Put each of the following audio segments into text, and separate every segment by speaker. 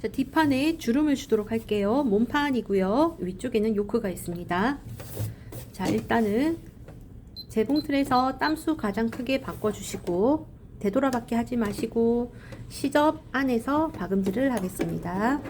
Speaker 1: 자, 뒷판에 주름을 주도록 할게요. 몸판이고요. 위쪽에는 요크가 있습니다. 자, 일단은 재봉 틀에서 땀수 가장 크게 바꿔주시고 되돌아받게 하지 마시고 시접 안에서 박음질을 하겠습니다.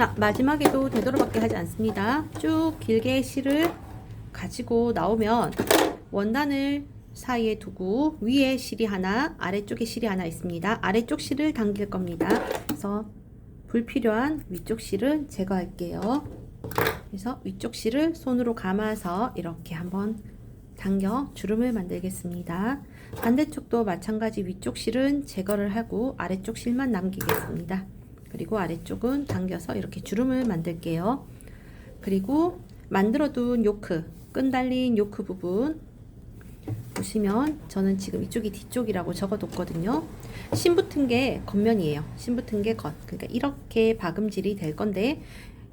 Speaker 1: 자, 마지막에도 되도록밖에 하지 않습니다. 쭉 길게 실을 가지고 나오면 원단을 사이에 두고 위에 실이 하나, 아래쪽에 실이 하나 있습니다. 아래쪽 실을 당길 겁니다. 그래서 불필요한 위쪽 실은 제거할게요. 그래서 위쪽 실을 손으로 감아서 이렇게 한번 당겨 주름을 만들겠습니다. 반대쪽도 마찬가지 위쪽 실은 제거를 하고 아래쪽 실만 남기겠습니다. 그리고 아래쪽은 당겨서 이렇게 주름을 만들게요. 그리고 만들어둔 요크, 끈 달린 요크 부분 보시면 저는 지금 이쪽이 뒤쪽이라고 적어뒀거든요. 신 붙은 게 겉면이에요. 신 붙은 게 겉. 그러니까 이렇게 박음질이 될 건데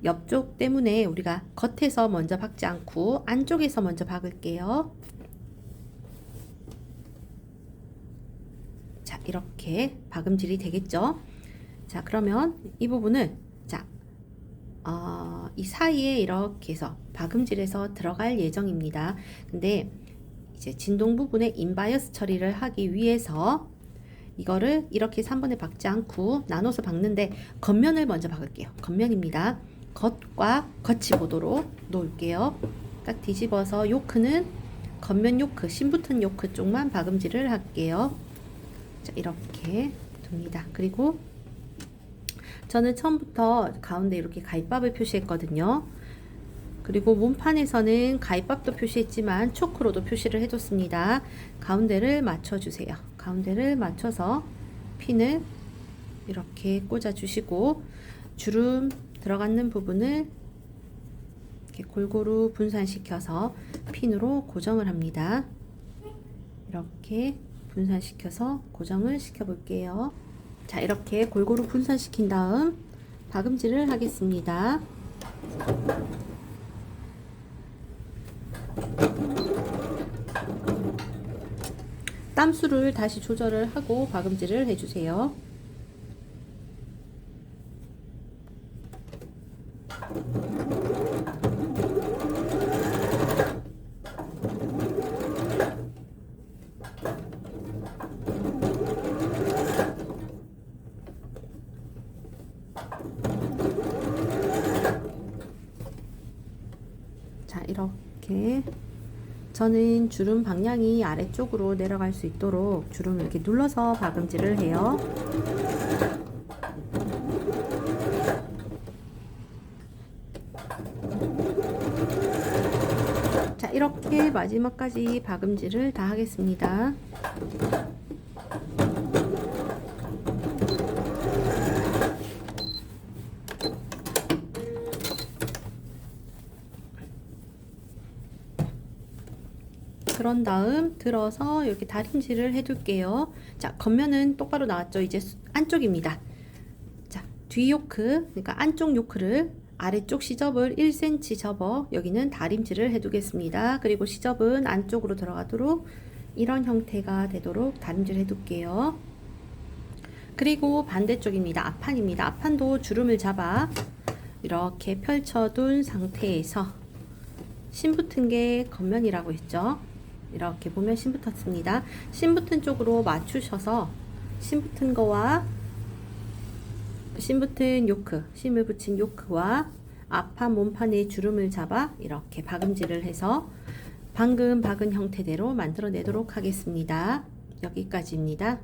Speaker 1: 옆쪽 때문에 우리가 겉에서 먼저 박지 않고 안쪽에서 먼저 박을게요. 자, 이렇게 박음질이 되겠죠? 자, 그러면 이 부분을 자, 어, 이 사이에 이렇게 해서 박음질해서 들어갈 예정입니다. 근데 이제 진동 부분에 인바이어스 처리를 하기 위해서 이거를 이렇게 3번에 박지 않고 나눠서 박는데 겉면을 먼저 박을게요. 겉면입니다. 겉과 겉이 보도록 놓을게요. 딱 뒤집어서 요크는 겉면 요크, 신 붙은 요크 쪽만 박음질을 할게요. 자, 이렇게 둡니다. 그리고 저는 처음부터 가운데 이렇게 가입밥을 표시했거든요. 그리고 몸판에서는 가입밥도 표시했지만 초크로도 표시를 해줬습니다. 가운데를 맞춰주세요. 가운데를 맞춰서 핀을 이렇게 꽂아주시고 주름 들어가는 부분을 이렇게 골고루 분산시켜서 핀으로 고정을 합니다. 이렇게 분산시켜서 고정을 시켜볼게요. 자, 이렇게 골고루 분산시킨 다음 박음질을 하겠습니다. 땀수를 다시 조절을 하고 박음질을 해주세요. 자, 이렇게 저는 주름 방향이 아래쪽으로 내려갈 수 있도록 주름을 이렇게 눌러서 박음질을 해요. 자, 이렇게 마지막까지 박음질을 다 하겠습니다. 그런 다음 들어서 이렇게 다림질을 해둘게요. 자, 겉면은 똑바로 나왔죠. 이제 수- 안쪽입니다. 자, 뒤 요크, 그러니까 안쪽 요크를 아래쪽 시접을 1cm 접어 여기는 다림질을 해두겠습니다. 그리고 시접은 안쪽으로 들어가도록 이런 형태가 되도록 다림질 해둘게요. 그리고 반대쪽입니다. 앞판입니다. 앞판도 주름을 잡아 이렇게 펼쳐둔 상태에서 신 붙은 게 겉면이라고 했죠. 이렇게 보면 신 붙었습니다. 신 붙은 쪽으로 맞추셔서 신 붙은 거와 신 붙은 요크, 심을 붙인 요크와 앞판 몸판의 주름을 잡아 이렇게 박음질을 해서 방금 박은 형태대로 만들어내도록 하겠습니다. 여기까지입니다.